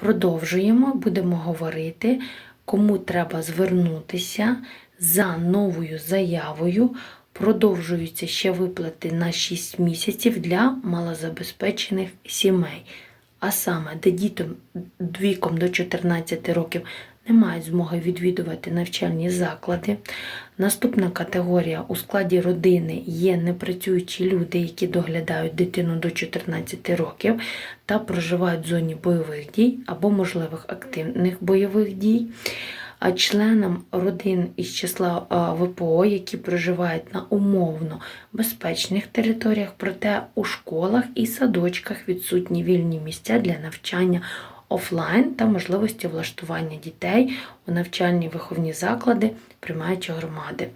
Продовжуємо, будемо говорити, кому треба звернутися за новою заявою. Продовжуються ще виплати на 6 місяців для малозабезпечених сімей. А саме, де дітям віком до 14 років не мають змоги відвідувати навчальні заклади. Наступна категорія у складі родини є непрацюючі люди, які доглядають дитину до 14 років та проживають в зоні бойових дій або можливих активних бойових дій. А членам родин із числа ВПО, які проживають на умовно безпечних територіях, проте у школах і садочках відсутні вільні місця для навчання офлайн та можливості влаштування дітей у навчальні виховні заклади приймаючої громади.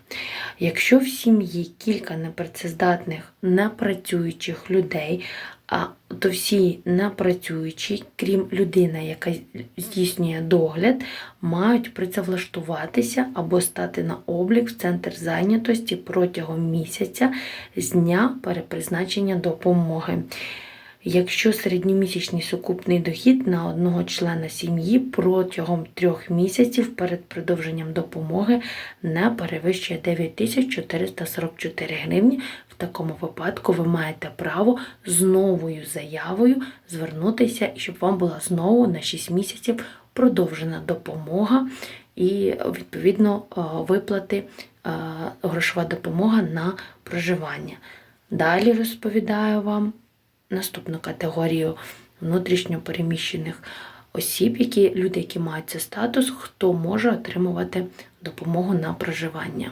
Якщо в сім'ї кілька непрацездатних непрацюючих людей, а то всі непрацюючі, крім людини, яка здійснює догляд, мають працевлаштуватися або стати на облік в центр зайнятості протягом місяця з дня перепризначення допомоги. Якщо середньомісячний сукупний дохід на одного члена сім'ї протягом трьох місяців перед продовженням допомоги не перевищує 9444 гривні, в такому випадку ви маєте право з новою заявою звернутися, щоб вам була знову на 6 місяців продовжена допомога і відповідно е, виплати е, грошова допомога на проживання. Далі розповідаю вам наступну категорію внутрішньо переміщених осіб, які люди, які мають цей статус, хто може отримувати допомогу на проживання.